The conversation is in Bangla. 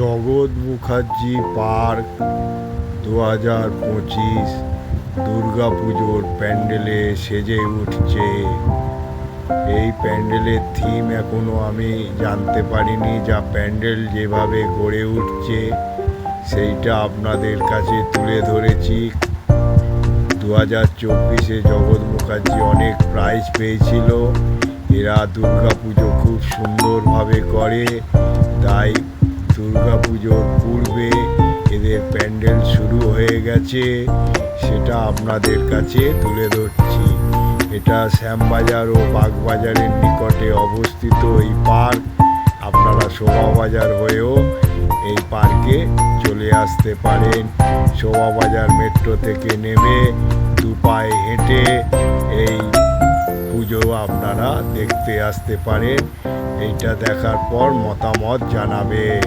জগৎ মুখার্জি পার্ক দু হাজার পঁচিশ দুর্গা পুজোর প্যান্ডেলে সেজে উঠছে। এই প্যান্ডেলের থিম এখনও আমি জানতে পারিনি যা প্যান্ডেল যেভাবে গড়ে উঠছে, সেইটা আপনাদের কাছে তুলে ধরেছি। দু হাজার চব্বিশে জগৎ মুখার্জি অনেক প্রাইজ পেয়েছিল। এরা দুর্গা পুজো খুব সুন্দরভাবে করে, তাই পুজোর পূর্বে এদের প্যান্ডেল শুরু হয়ে গেছে, সেটা আপনাদের কাছে তুলে ধরছি। এটা শ্যামবাজার ও বাগবাজারের নিকটে অবস্থিত এই পার্ক। আপনারা শোভাবাজার হয়েও এই পার্কে চলে আসতে পারেন। শোভাবাজার মেট্রো থেকে নেমে দু পায়ে হেঁটে এই পুজো আপনারা দেখতে আসতে পারেন। এইটা দেখার পর মতামত জানাবেন।